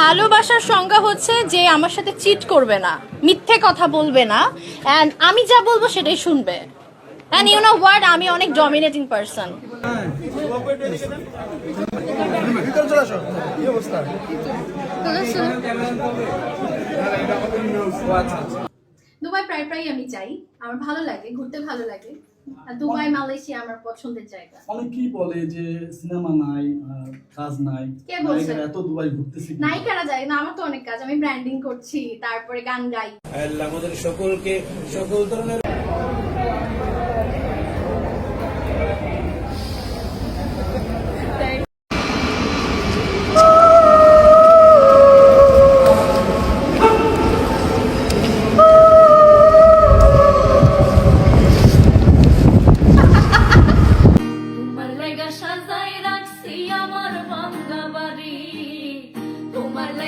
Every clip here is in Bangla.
ভালোবাসার সংজ্ঞা হচ্ছে যে আমার সাথে চিট করবে না মিথ্যে কথা বলবে না অ্যান্ড আমি যা বলব সেটাই শুনবে। অ্যান্ড ইউ নো ওয়ার্ড আমি অনেক ডমিনেটিং পারসন দুবাই প্রায় প্রায় আমি যাই। আমার ভালো লাগে ঘুরতে ভালো লাগে। আর দুবাই মালয়েশিয়া আমার পছন্দের জায়গা। অনেকেই বলে যে সিনেমা নাই কাজ নাই। কে বলছে? নায়িকারা এত দুবাই ঘুরতেছি নায়িকারা যায় না আমার তো অনেক কাজ আমি ব্র্যান্ডিং করছি তারপরে গান গাই। আল্লাহ আমাদের সকলকে সকল ধরনের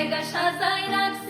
বাড়ি তোমার লেগা সাজাই রাখছি আমার ভাঙ্গা বাড়ি